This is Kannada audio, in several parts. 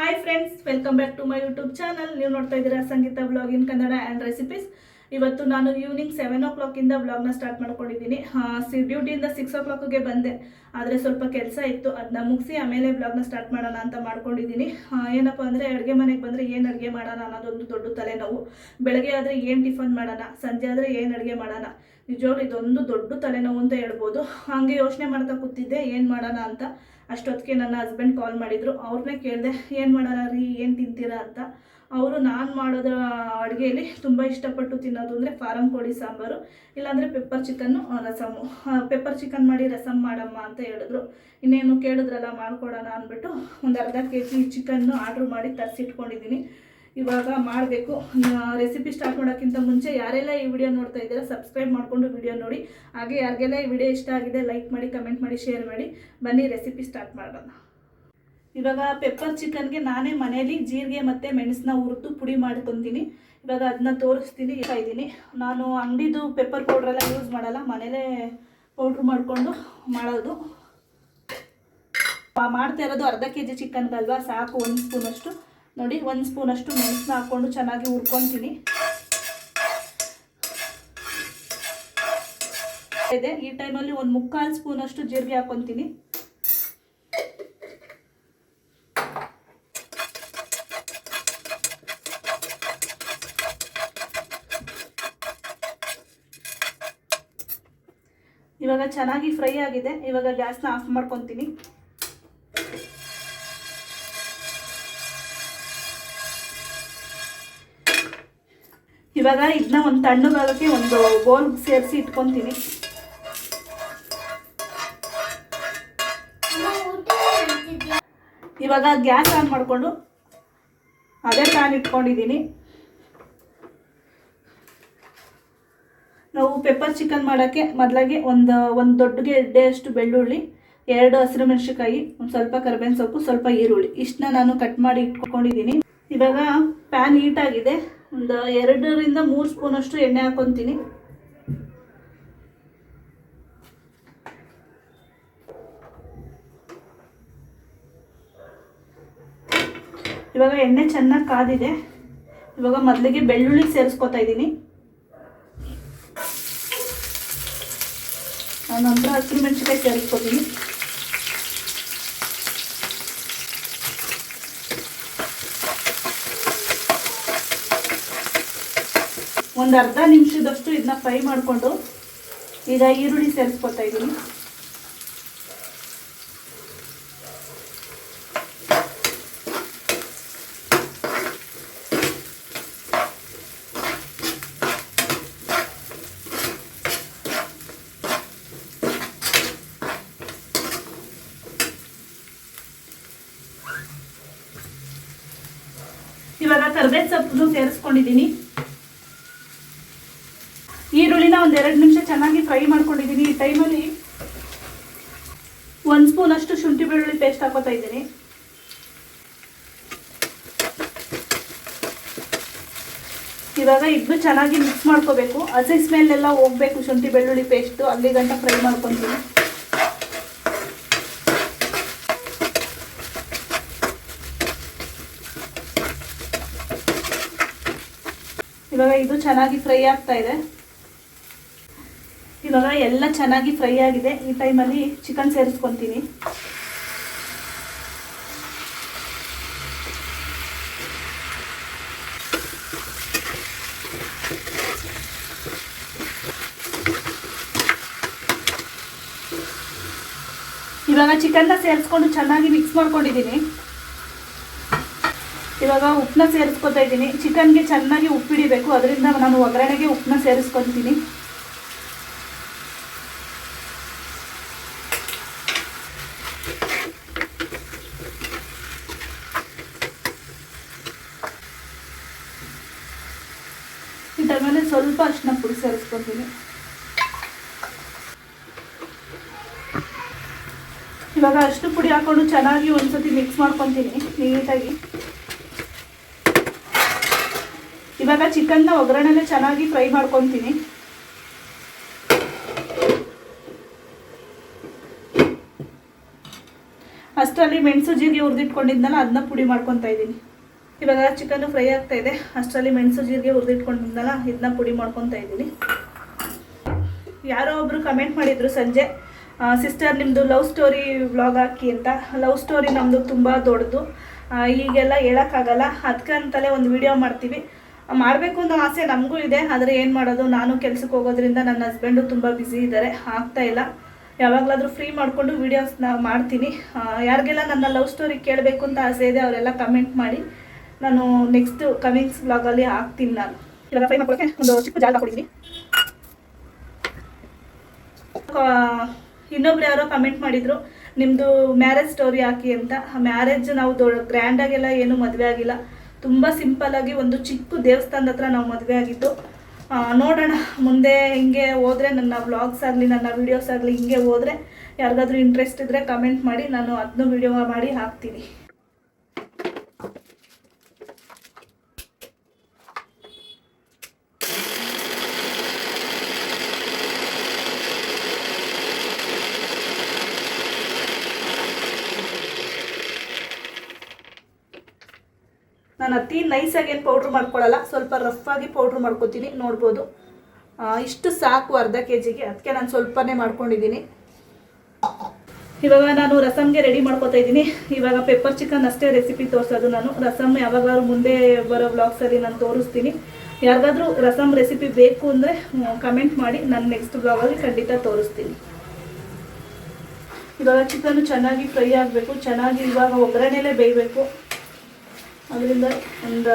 Hi friends welcome back to my YouTube channel ನೀವು ನೋಡ್ತಾ ಇದ್ದೀರಾ Sangeeta blog in Kannada and recipes ಇವತ್ತು ನಾನು ಈವ್ನಿಂಗ್ ಸೆವೆನ್ ಓ ಕ್ಲಾಕಿಂದ ಬ್ಲಾಗ್ನ ಸ್ಟಾರ್ಟ್ ಮಾಡ್ಕೊಂಡಿದ್ದೀನಿ. ಸಿ ಡ್ಯೂಟಿಯಿಂದ ಸಿಕ್ಸ್ ಓ ಕ್ಲಾಕ್ಗೆ ಬಂದೆ. ಆದರೆ ಸ್ವಲ್ಪ ಕೆಲಸ ಇತ್ತು. ಅದನ್ನ ಮುಗಿಸಿ ಆಮೇಲೆ ಬ್ಲಾಗ್ನ ಸ್ಟಾರ್ಟ್ ಮಾಡೋಣ ಅಂತ ಮಾಡ್ಕೊಂಡಿದ್ದೀನಿ. ಏನಪ್ಪ ಅಂದರೆ ಅಡುಗೆ ಮನೆಗೆ ಬಂದರೆ ಏನು ಅಡುಗೆ ಮಾಡೋಣ ಅನ್ನೋದೊಂದು ದೊಡ್ಡ ತಲೆನೋವು. ಬೆಳಗ್ಗೆ ಆದರೆ ಏನು ಟಿಫನ್ ಮಾಡೋಣ? ಸಂಜೆ ಆದರೆ ಏನು ಅಡುಗೆ ಮಾಡೋಣ? ನಿಜವಾಗ್ಲೂ ಇದೊಂದು ದೊಡ್ಡ ತಲೆನೋವು ಅಂತ ಹೇಳ್ಬೋದು. ಹಾಗೆ ಯೋಚನೆ ಮಾಡ್ತಾ ಕೂತಿದ್ದೆ, ಏನು ಮಾಡೋಣ ಅಂತ. ಅಷ್ಟೊತ್ತಿಗೆ ನನ್ನ ಹಸ್ಬೆಂಡ್ ಕಾಲ್ ಮಾಡಿದರು. ಅವ್ರನ್ನೇ ಕೇಳಿದೆ, ಏನು ಮಾಡೋಣ ರೀ? ಏನು ತಿಂತೀರಾ? ಅಂತ. ಅವರು, ನಾನು ಮಾಡೋದ ಅಡುಗೆಯಲ್ಲಿ ತುಂಬ ಇಷ್ಟಪಟ್ಟು ತಿನ್ನೋದು ಅಂದರೆ ಫಾರಂ ಕೋಳಿ ಸಾಂಬಾರು, ಇಲ್ಲಾಂದರೆ pepper chicken rasam pepper chicken ಮಾಡಿ ರಸಮ್ ಮಾಡಮ್ಮ ಅಂತ ಹೇಳಿದ್ರು. ಇನ್ನೇನು ಕೇಳಿದ್ರಲ್ಲ ಮಾಡಿಕೊಡೋಣ ಅಂದ್ಬಿಟ್ಟು ಒಂದು ಅರ್ಧ ಕೆ ಜಿ ಚಿಕನ್ನು ಆರ್ಡ್ರ್ ಮಾಡಿ ತರಿಸಿಟ್ಕೊಂಡಿದ್ದೀನಿ. ಇವಾಗ ಮಾಡಬೇಕು. ರೆಸಿಪಿ ಸ್ಟಾರ್ಟ್ ಮಾಡೋಕ್ಕಿಂತ ಮುಂಚೆ ಯಾರೆಲ್ಲ ಈ ವಿಡಿಯೋ ನೋಡ್ತಾ ಇದ್ದೀರಾ ಸಬ್ಸ್ಕ್ರೈಬ್ ಮಾಡಿಕೊಂಡು ವಿಡಿಯೋ ನೋಡಿ. ಹಾಗೆ ಯಾರಿಗೆಲ್ಲ ಈ ವಿಡಿಯೋ ಇಷ್ಟ ಆಗಿದೆ ಲೈಕ್ ಮಾಡಿ ಕಮೆಂಟ್ ಮಾಡಿ ಶೇರ್ ಮಾಡಿ, ಬನ್ನಿ ರೆಸಿಪಿ ಸ್ಟಾರ್ಟ್ ಮಾಡೋಣ. ಇವಾಗ ಪೆಪ್ಪರ್ ಚಿಕನ್ಗೆ ನಾನೇ ಮನೇಲಿ ಜೀರಿಗೆ ಮತ್ತು ಮೆಣಸನ್ನ ಹುರಿದು ಪುಡಿ ಮಾಡ್ಕೊತೀನಿ. ಇವಾಗ ಅದನ್ನ ತೋರಿಸ್ತೀನಿ ಇದ್ದೀನಿ. ನಾನು ಅಂಗಡಿದು ಪೆಪ್ಪರ್ ಪೌಡ್ರೆಲ್ಲ ಯೂಸ್ ಮಾಡಲ್ಲ, ಮನೇಲೇ ಪೌಡ್ರ್ ಮಾಡಿಕೊಂಡು ಮಾಡೋದು. ಮಾಡ್ತಾ ಇರೋದು ಅರ್ಧ ಕೆ ಜಿ ಚಿಕನ್ಗಲ್ವಾ ಸಾಕು, ಒಂದು ಸ್ಪೂನಷ್ಟು ನೋಡಿ, ಒಂದು ಸ್ಪೂನಷ್ಟು ಮೆಣಸನ್ನ ಹಾಕ್ಕೊಂಡು ಚೆನ್ನಾಗಿ ಹುರ್ಕೊತೀನಿ. ಇದೆ, ಈ ಟೈಮಲ್ಲಿ ಒಂದು ಮುಕ್ಕಾಲು ಸ್ಪೂನಷ್ಟು ಜೀರಿಗೆ ಹಾಕ್ಕೊತೀನಿ ಇವಾಗ ಚೆನ್ನಾಗಿ ಫ್ರೈ ಆಗಿದೆ. ಇವಾಗ ಗ್ಯಾಸ್ನ ಆಫ್ ಮಾಡ್ಕೊತೀನಿ. ಇವಾಗ ಇದನ್ನ ಒಂದು ತಣ್ಣಗಾಗಕ್ಕೆ ಒಂದು ಬೋಲ್ ಸೇರಿಸಿ ಇಟ್ಕೊತೀನಿ. ಇವಾಗ ಗ್ಯಾಸ್ ಆನ್ ಮಾಡಿಕೊಂಡು ಅದೇ ಪ್ಯಾನ್ ಇಟ್ಕೊಂಡಿದ್ದೀನಿ. ನಾವು ಪೆಪ್ಪರ್ ಚಿಕನ್ ಮಾಡೋಕ್ಕೆ ಮೊದಲಾಗೆ ಒಂದು ಒಂದು ದೊಡ್ಡ ಗೆಡ್ಡೆಯಷ್ಟು ಬೆಳ್ಳುಳ್ಳಿ, ಎರಡು ಹಸಿರು ಮೆಣಸಿನ್ಕಾಯಿ, ಒಂದು ಸ್ವಲ್ಪ ಕರಿಬೇವಿನ ಸೊಪ್ಪು, ಸ್ವಲ್ಪ ಈರುಳ್ಳಿ. ಇಷ್ಟನ್ನ ನಾನು ಕಟ್ ಮಾಡಿ ಇಟ್ಕೊಂಡಿದ್ದೀನಿ. ಇವಾಗ ಪ್ಯಾನ್ ಹೀಟಾಗಿದೆ ಒಂದು ಎರಡರಿಂದ ಮೂರು ಸ್ಪೂನಷ್ಟು ಎಣ್ಣೆ ಹಾಕ್ಕೊತೀನಿ ಇವಾಗ ಎಣ್ಣೆ ಚೆನ್ನಾಗಿ ಕಾದಿದೆ. ಇವಾಗ ಮೊದಲಿಗೆ ಬೆಳ್ಳುಳ್ಳಿ ಸೇರಿಸ್ಕೊತಾ ಇದ್ದೀನಿ. ನಂತರ ಹಸಿರು ಮೆಣಸಿಕಾಯಿ ಸೇರಿಸ್ಕೊತೀನಿ. ಒಂದು ಅರ್ಧ ನಿಮಿಷದಷ್ಟು ಇದನ್ನ ಫ್ರೈ ಮಾಡಿಕೊಂಡು ಈಗ ಈರುಳ್ಳಿ ಸೇರಿಸ್ಕೊತಾ ಇದ್ದೀನಿ ಇವಾಗ ಕರ್ಬೇವು ಸೊಪ್ಪು ಸೇರಿಸ್ಕೊಂಡಿದ್ದೀನಿ ಒಂದು ಎರಡು ನಿಮಿಷ ಚೆನ್ನಾಗಿ ಫ್ರೈ ಮಾಡ್ಕೊಂಡಿದ್ದೀನಿ ಈ ಟೈಮಲ್ಲಿ ಒಂದು ಸ್ಪೂನ್ ಅಷ್ಟು ಶುಂಠಿ ಬೆಳ್ಳುಳ್ಳಿ ಪೇಸ್ಟ್ ಹಾಕೋತಾ ಇದ್ದೀನಿ. ಇವಾಗ ಇದ್ದು ಚೆನ್ನಾಗಿ ಮಿಕ್ಸ್ ಮಾಡ್ಕೋಬೇಕು. ಹಸಿ ಸ್ಮೆಲ್ ಎಲ್ಲ ಹೋಗ್ಬೇಕು ಶುಂಠಿ ಬೆಳ್ಳುಳ್ಳಿ ಪೇಸ್ಟು ಅಲ್ಲಿ ಗಂಟ ಫ್ರೈ ಮಾಡ್ಕೊತೀನಿ. ಇವಾಗ ಇದು ಚೆನ್ನಾಗಿ ಫ್ರೈ ಆಗ್ತಾ ಇದೆ. ಇವಾಗ ಎಲ್ಲ ಚೆನ್ನಾಗಿ ಫ್ರೈ ಆಗಿದೆ. ಈ ಟೈಮಲ್ಲಿ ಚಿಕನ್ ಸೇರಿಸ್ಕೊತೀನಿ. ಇವಾಗ ಚಿಕನ್ನ ಸೇರಿಸ್ಕೊಂಡು ಚೆನ್ನಾಗಿ ಮಿಕ್ಸ್ ಮಾಡ್ಕೊಂಡಿದ್ದೀನಿ. ಇವಾಗ ಉಪ್ಪನ್ನ ಸೇರಿಸ್ಕೊತಾ ಇದ್ದೀನಿ. ಚಿಕನ್ಗೆ ಚೆನ್ನಾಗಿ ಉಪ್ಪಿಡಿಬೇಕು ಅದರಿಂದ ನಾನು ಒಗ್ಗರಣೆಗೆ ಉಪ್ಪನ್ನ ಸೇರಿಸ್ಕೊತೀನಿ ಇದ್ರ ಮೇಲೆ ಸ್ವಲ್ಪ ಅರಿಶಿನ ಪುಡಿ ಸೇರಿಸ್ಕೊತೀನಿ. ಇವಾಗ ಅಷ್ಟು ಪುಡಿ ಹಾಕೊಂಡು ಚೆನ್ನಾಗಿ ಒಂದ್ಸತಿ ಮಿಕ್ಸ್ ಮಾಡ್ಕೊತೀನಿ ನೀಟಾಗಿ. ಇವಾಗ ಚಿಕನ್ನ ಒಗ್ಗರಣೆನೇ ಚೆನ್ನಾಗಿ ಫ್ರೈ ಮಾಡ್ಕೊತೀನಿ. ಅಷ್ಟು ಅಷ್ಟರಲ್ಲಿ ಮೆಣಸು ಜೀರಿಗೆ ಹುರಿದಿಟ್ಕೊಂಡಿದ್ನಲ್ಲ ಅದನ್ನ ಪುಡಿ ಮಾಡ್ಕೊತಾ ಇದ್ದೀನಿ. ಇವಾಗ ಚಿಕನ್ ಫ್ರೈ ಆಗ್ತಾ ಇದೆ. ಅಷ್ಟರಲ್ಲಿ ಮೆಣಸು, ಜೀರಿಗೆ ಹುರಿದಿಟ್ಕೊಂಡಿದ್ನಲ್ಲ ಇದನ್ನ ಪುಡಿ ಮಾಡ್ಕೊತಾ ಇದ್ದೀನಿ. ಯಾರೋ ಒಬ್ರು ಕಮೆಂಟ್ ಮಾಡಿದ್ರು ಸಂಜೆ ಸಿಸ್ಟರ್ ನಿಮ್ಮದು ಲವ್ ಸ್ಟೋರಿ ವ್ಲಾಗ್ ಹಾಕಿ ಅಂತ. ಲವ್ ಸ್ಟೋರಿ ನಮ್ಮದು ತುಂಬ ದೊಡ್ಡದು. ಈಗೆಲ್ಲ ಹೇಳೋಕ್ಕಾಗಲ್ಲ. ಅದಕ್ಕಂತಲೇ ಒಂದು ವಿಡಿಯೋ ಮಾಡ್ತೀವಿ. ಮಾಡಬೇಕು ಅನ್ನೋ ಆಸೆ ನಮಗೂ ಇದೆ, ಆದರೆ ಏನು ಮಾಡೋದು? ನಾನು ಕೆಲಸಕ್ಕೆ ಹೋಗೋದ್ರಿಂದ ನನ್ನ ಹಸ್ಬೆಂಡು ತುಂಬ ಬ್ಯುಸಿ ಇದ್ದಾರೆ ಆಗ್ತಾ ಇಲ್ಲ. ಯಾವಾಗಲಾದರೂ ಫ್ರೀ ಮಾಡಿಕೊಂಡು ವೀಡಿಯೋಸ್ನ ಮಾಡ್ತೀನಿ. ಯಾರಿಗೆಲ್ಲ ನನ್ನ ಲವ್ ಸ್ಟೋರಿ ಕೇಳಬೇಕು ಅಂತ ಆಸೆ ಇದೆ, ಅವರೆಲ್ಲ ಕಮೆಂಟ್ ಮಾಡಿ. ನಾನು ನೆಕ್ಸ್ಟ್ ಕಮಿಂಗ್ಸ್ ಬ್ಲಾಗಲ್ಲಿ ಹಾಕ್ತೀನಿ ನಾನು. ಇವಾಗ ಫ್ರೈ ಒಂದು ಚಿಕ್ಕ ಜಾಗ ಇನ್ನೊಬ್ರು ಯಾರೋ ಕಮೆಂಟ್ ಮಾಡಿದ್ರು ನಿಮ್ಮದು ಮ್ಯಾರೇಜ್ ಸ್ಟೋರಿ ಹಾಕಿ ಅಂತ. ಮ್ಯಾರೇಜ್ ನಾವು ದೊಡ್ಡ ಗ್ರ್ಯಾಂಡಾಗೆಲ್ಲ ಏನು ಮದುವೆ ಆಗಿಲ್ಲ. ತುಂಬ ಸಿಂಪಲ್ಲಾಗಿ ಒಂದು ಚಿಕ್ಕ ದೇವಸ್ಥಾನದ ಹತ್ರ ನಾವು ಮದುವೆ ಆಗಿತ್ತು ನೋಡೋಣ. ಮುಂದೆ ಹಿಂಗೆ ಹೋದ್ರೆ ನನ್ನ ವ್ಲಾಗ್ಸ್ ಆಗಲಿ, ನನ್ನ ವೀಡಿಯೋಸ್ ಆಗಲಿ ಹಿಂಗೆ ಹೋದ್ರೆ ಯಾರಿಗಾದ್ರೂ ಇಂಟ್ರೆಸ್ಟ್ ಇದ್ದರೆ ಕಮೆಂಟ್ ಮಾಡಿ. ನಾನು ಅದನ್ನೂ ವಿಡಿಯೋ ಮಾಡಿ ಹಾಕ್ತೀನಿ. ನಾನು ಅತಿ ನೈಸಾಗಿ ಏನು ಪೌಡ್ರ್ ಮಾಡ್ಕೊಳ್ಳಲ್ಲ ಸ್ವಲ್ಪ ರಫ್ ಆಗಿ ಪೌಡ್ರ್ ಮಾಡ್ಕೊತೀನಿ, ನೋಡ್ಬೋದು. ಇಷ್ಟು ಸಾಕು ಅರ್ಧ ಕೆ ಜಿಗೆ ಅದಕ್ಕೆ ನಾನು ಸ್ವಲ್ಪನೇ ಮಾಡ್ಕೊಂಡಿದ್ದೀನಿ. ಇವಾಗ ನಾನು ರಸಮ್ಗೆ ರೆಡಿ ಮಾಡ್ಕೊತಾ ಇದ್ದೀನಿ. ಇವಾಗ ಪೆಪ್ಪರ್ ಚಿಕನ್ ಅಷ್ಟೇ ರೆಸಿಪಿ ತೋರಿಸೋದು ನಾನು. ರಸಮ್ ಯಾವಾಗಾದ್ರೂ ಮುಂದೆ ಬರೋ ಬ್ಲಾಗ್ಸಲ್ಲಿ ನಾನು ತೋರಿಸ್ತೀನಿ. ಯಾರಿಗಾದ್ರೂ ರಸಮ್ ರೆಸಿಪಿ ಬೇಕು ಅಂದರೆ ಕಮೆಂಟ್ ಮಾಡಿ ನಾನು ನೆಕ್ಸ್ಟ್ ಬ್ಲಾಗಲ್ಲಿ ಖಂಡಿತ ತೋರಿಸ್ತೀನಿ. ಇವಾಗ ಚಿಕನ್ ಚೆನ್ನಾಗಿ ಫ್ರೈ ಆಗಬೇಕು, ಚೆನ್ನಾಗಿ ಇವಾಗ ಒಗ್ಗರಣೆಲೇ ಬೇಯಬೇಕು. ಅದರಿಂದ ಒಂದು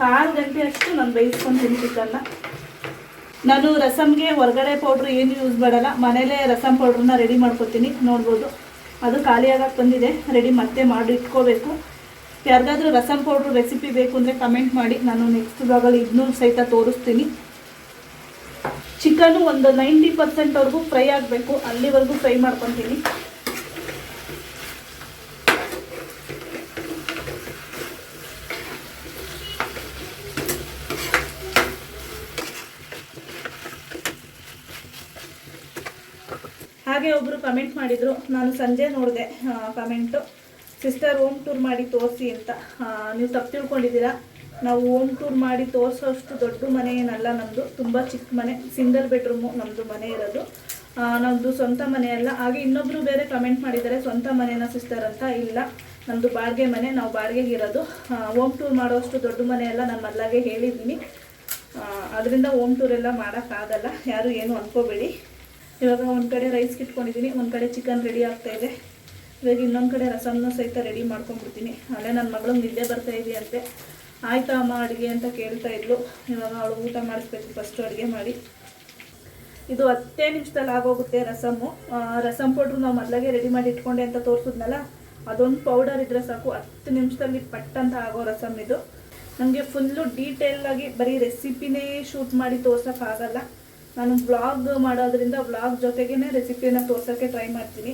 ಕಾಲು ಗಂಟೆ ಅಷ್ಟು ನಾನು ಬೇಯಿಸ್ಕೊಂಡು ತಿನ್ಸಿದ್ದಲ್ಲ ನಾನು ರಸಮ್ಗೆ ಹೊರಗಡೆ ಪೌಡ್ರ್ ಏನು ಯೂಸ್ ಮಾಡಲ್ಲ, ಮನೇಲೇ ರಸಮ್ ಪೌಡ್ರನ್ನ ರೆಡಿ ಮಾಡ್ಕೊತೀನಿ, ನೋಡ್ಬೋದು. ಅದು ಖಾಲಿಯಾಗಕ್ಕೆ ಬಂದಿದೆ ರೆಡಿ ಮತ್ತೆ ಮಾಡಿ ಇಟ್ಕೋಬೇಕು. ಯಾರಿಗಾದರೂ ರಸಮ್ ಪೌಡ್ರ್ ರೆಸಿಪಿ ಬೇಕು ಅಂದರೆ ಕಮೆಂಟ್ ಮಾಡಿ, ನಾನು ನೆಕ್ಸ್ಟ್ ಬ್ಲಾಗಲ್ಲಿ ಇದನ್ನೂ ಸಹಿತ ತೋರಿಸ್ತೀನಿ. ಚಿಕನು ಒಂದು ನೈಂಟಿ ಪರ್ಸೆಂಟ್ವರೆಗೂ ಫ್ರೈ ಆಗಬೇಕು, ಅಲ್ಲಿವರೆಗೂ ಫ್ರೈ ಮಾಡ್ಕೊತೀನಿ. ಹಾಗೆ ಒಬ್ಬರು ಕಮೆಂಟ್ ಮಾಡಿದರು. ನಾನು ಸಂಜೆ ನೋಡಿದೆ ಕಮೆಂಟು ಸಿಸ್ಟರ್ ಹೋಮ್ ಟೂರ್ ಮಾಡಿ ತೋರಿಸಿ ಅಂತ. ನೀವು ತಪ್ಪು ತಿಳ್ಕೊಂಡಿದ್ದೀರಾ? ನಾವು ಹೋಮ್ ಟೂರ್ ಮಾಡಿ ತೋರಿಸೋಷ್ಟು ದೊಡ್ಡ ಮನೆ ಏನಲ್ಲ ನಮ್ಮದು ತುಂಬ ಚಿಕ್ಕ ಮನೆ ಸಿಂಗಲ್ ಬೆಡ್ರೂಮು ನಮ್ಮದು ಮನೆ ಇರೋದು. ನಮ್ಮದು ಸ್ವಂತ ಮನೆ ಅಲ್ಲ. ಹಾಗೆ ಇನ್ನೊಬ್ಬರು ಬೇರೆ ಕಮೆಂಟ್ ಮಾಡಿದ್ದಾರೆ, ಸ್ವಂತ ಮನೆನ ಸಿಸ್ಟರ್ ಅಂತ. ಇಲ್ಲ ನಮ್ಮದು ಬಾಡಿಗೆ ಮನೆ, ನಾವು ಬಾಡಿಗೆಗೆ ಇರೋದು. ಹೋಮ್ ಟೂರ್ ಮಾಡೋಷ್ಟು ದೊಡ್ಡ ಮನೆ ಎಲ್ಲ ನಾನು ಮೊದಲಾಗೆ ಹೇಳಿದ್ದೀನಿ. ಅದರಿಂದ ಹೋಮ್ ಟೂರ್ ಎಲ್ಲ ಮಾಡೋಕ್ಕಾಗಲ್ಲ. ಯಾರು ಏನು ಅನ್ಕೋಬೇಡಿ. ಇವಾಗ ಒಂದು ಕಡೆ ರೈಸ್ ಇಟ್ಕೊಂಡಿದ್ದೀನಿ ಒಂದು ಕಡೆ ಚಿಕನ್ ರೆಡಿ ಆಗ್ತಾ ಇದೆ. ಇವಾಗ ಇನ್ನೊಂದು ಕಡೆ ರಸಮ್ನ ಸಹಿತ ರೆಡಿ ಮಾಡ್ಕೊಂಡ್ಬಿಡ್ತೀನಿ. ಅಲ್ಲೇ ನನ್ನ ಮಗಳು ನಿದ್ದೆ ಬರ್ತಾ ಇದೆಯಂತೆ ಆಯ್ತಾ ಅಮ್ಮ ಅಡುಗೆ ಅಂತ ಕೇಳ್ತಾ ಇದ್ಲು. ಇವಾಗ ಅವಳು ಊಟ ಮಾಡಿಸ್ಬೇಕು ಫಸ್ಟು ಅಡುಗೆ ಮಾಡಿ. ಇದು ಹತ್ತೇ ನಿಮಿಷದಲ್ಲಿ ಆಗೋಗುತ್ತೆ ರಸಮ್ಮು. ರಸಮ್ ಪೌಡ್ರು ನಾವು ಮೊದಲಾಗೆ ರೆಡಿ ಮಾಡಿ ಇಟ್ಕೊಂಡೆ ಅಂತ ತೋರಿಸಿದ್ನಲ್ಲ, ಅದೊಂದು ಪೌಡರ್ ಇದ್ರೆ ಸಾಕು. ಹತ್ತು ನಿಮಿಷದಲ್ಲಿ ಪಟ್ ಅಂತ ಆಗೋ ರಸಮ್ ಇದು. ನನಗೆ ಫುಲ್ಲು ಡೀಟೇಲಾಗಿ ಬರೀ ರೆಸಿಪಿನೇ ಶೂಟ್ ಮಾಡಿ ತೋರ್ಸೋಕ್ಕಾಗಲ್ಲ ನಾನು ಬ್ಲಾಗ್ ಮಾಡೋದ್ರಿಂದ ಬ್ಲಾಗ್ ಜೊತೆಗೇ ರೆಸಿಪಿನ ತೋರ್ಸೋಕ್ಕೆ ಟ್ರೈ ಮಾಡ್ತೀನಿ.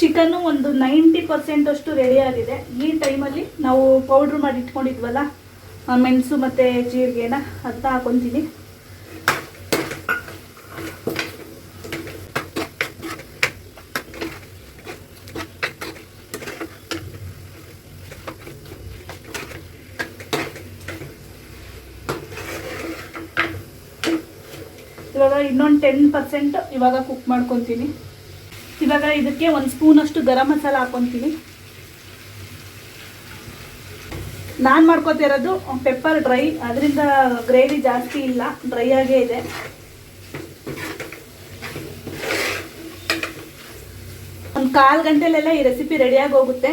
ಚಿಕನ್ನು ಒಂದು ನೈಂಟಿ ಪರ್ಸೆಂಟ್ ಅಷ್ಟು ರೆಡಿ ಆಗಿದೆ. ಈ ಟೈಮಲ್ಲಿ ನಾವು ಪೌಡ್ರ್ ಮಾಡಿ ಇಟ್ಕೊಂಡಿದ್ವಲ್ಲ ಮೆಣಸು ಮತ್ತು ಜೀರಿಗೆನ ಅದನ್ನ ಹಾಕೊತೀನಿ. ಇವಾಗ ಇನ್ನೊಂದು ಟೆನ್ ಪರ್ಸೆಂಟ್ ಇವಾಗ ಕುಕ್ ಮಾಡ್ಕೊತೀನಿ. ಇವಾಗ ಇದಕ್ಕೆ ಒಂದು ಸ್ಪೂನಷ್ಟು ಗರಂ ಮಸಾಲ ಹಾಕೊತೀನಿ. ನಾನು ಮಾಡ್ಕೊತಿರೋದು ಪೆಪ್ಪರ್ ಡ್ರೈ ಅದರಿಂದ ಗ್ರೇವಿ ಜಾಸ್ತಿ ಇಲ್ಲ ಡ್ರೈ ಆಗೇ ಇದೆ. ಒಂದು ಕಾಲು ಗಂಟೆಲೆಲ್ಲ ಈ ರೆಸಿಪಿ ರೆಡಿಯಾಗಿ ಹೋಗುತ್ತೆ.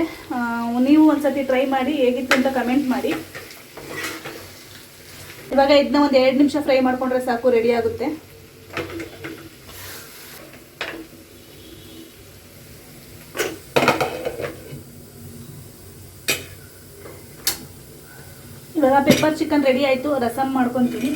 ನೀವು ಒಂದ್ಸತಿ ಟ್ರೈ ಮಾಡಿ, ಹೇಗಿತ್ತು ಅಂತ ಕಮೆಂಟ್ ಮಾಡಿ. ಇವಾಗ ಇದನ್ನ ಒಂದು ಎರಡು ನಿಮಿಷ ಫ್ರೈ ಮಾಡಿಕೊಂಡ್ರೆ ಸಾಕು ರೆಡಿ ಆಗುತ್ತೆ. ಇವಾಗ ಪೆಪ್ಪರ್ ಚಿಕನ್ ರೆಡಿ ಆಯಿತು ರಸಮ್ ಮಾಡ್ಕೊತೀನಿ.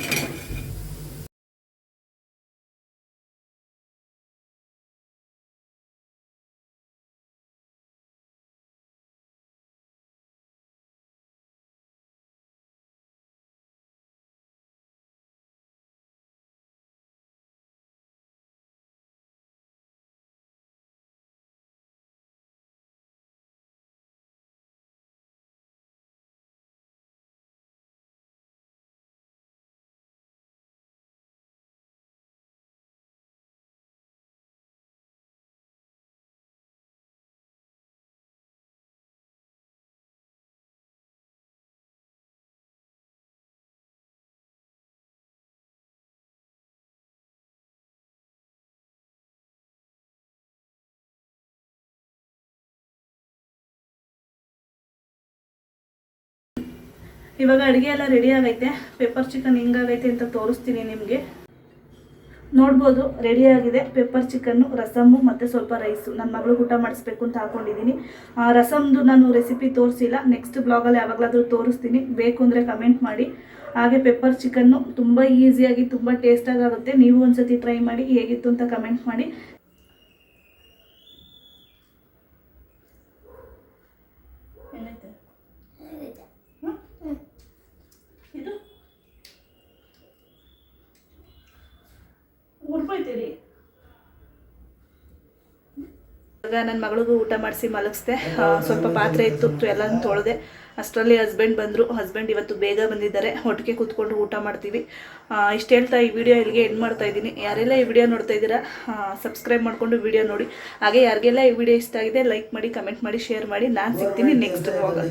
ಇವಾಗ ಅಡುಗೆ ಎಲ್ಲ ರೆಡಿ ಆಗೈತೆ. ಪೆಪ್ಪರ್ ಚಿಕನ್ ಹಿಂಗಾಗೈತೆ ಅಂತ ತೋರಿಸ್ತೀನಿ ನಿಮಗೆ. ನೋಡ್ಬೋದು ಆಗಿದೆ. ಪೆಪ್ಪರ್ ಚಿಕನ್ನು ರಸಮ್ಮು ಮತ್ತು ಸ್ವಲ್ಪ ರೈಸು ನನ್ನ ಮಗಳು ಊಟ ಮಾಡಿಸ್ಬೇಕು ಅಂತ ಹಾಕೊಂಡಿದ್ದೀನಿ ರಸಮ್ದು ನಾನು ರೆಸಿಪಿ ತೋರಿಸಿಲ್ಲ. ನೆಕ್ಸ್ಟ್ ಬ್ಲಾಗಲ್ಲಿ ಯಾವಾಗಲಾದರೂ ತೋರಿಸ್ತೀನಿ. ಬೇಕು ಅಂದರೆ ಕಮೆಂಟ್ ಮಾಡಿ. ಹಾಗೆ ಪೆಪ್ಪರ್ ಚಿಕನ್ನು ತುಂಬ ಈಸಿಯಾಗಿ ತುಂಬ ಟೇಸ್ಟಾಗಿ ಆಗುತ್ತೆ. ನೀವು ಒಂದ್ಸತಿ ಟ್ರೈ ಮಾಡಿ, ಹೇಗಿತ್ತು ಅಂತ ಕಮೆಂಟ್ ಮಾಡಿ. ಉಳ್ಕೊಳ್ತೀರಿ ಇವಾಗ ನನ್ನ ಮಗಳಿಗೂ ಊಟ ಮಾಡಿಸಿ ಮಲಗಿಸ್ದೆ. ಸ್ವಲ್ಪ ಪಾತ್ರೆ ಇತ್ತು ಎಲ್ಲ ತೊಳೆದೆ. ಅಷ್ಟರಲ್ಲಿ ಹಸ್ಬೆಂಡ್ ಬಂದರು. ಹಸ್ಬೆಂಡ್ ಇವತ್ತು ಬೇಗ ಬಂದಿದ್ದಾರೆ. ಒಟ್ಟಿಗೆ ಕೂತ್ಕೊಂಡು ಊಟ ಮಾಡ್ತೀವಿ. ಇಷ್ಟು ಹೇಳ್ತಾ ಈ ವಿಡಿಯೋ ಇಲ್ಲಿಗೆ ಎಂಡ್ ಮಾಡ್ತಾ ಇದ್ದೀನಿ. ಯಾರೆಲ್ಲ ಈ ವಿಡಿಯೋ ನೋಡ್ತಾ ಇದ್ದೀರಾ ಸಬ್ಸ್ಕ್ರೈಬ್ ಮಾಡಿಕೊಂಡು ವಿಡಿಯೋ ನೋಡಿ. ಹಾಗೆ ಯಾರಿಗೆಲ್ಲ ಈ ವಿಡಿಯೋ ಇಷ್ಟ ಆಗಿದೆ ಲೈಕ್ ಮಾಡಿ ಕಮೆಂಟ್ ಮಾಡಿ ಶೇರ್ ಮಾಡಿ. ನಾನು ಸಿಗ್ತೀನಿ ನೆಕ್ಸ್ಟ್ ಹೋಗೋದು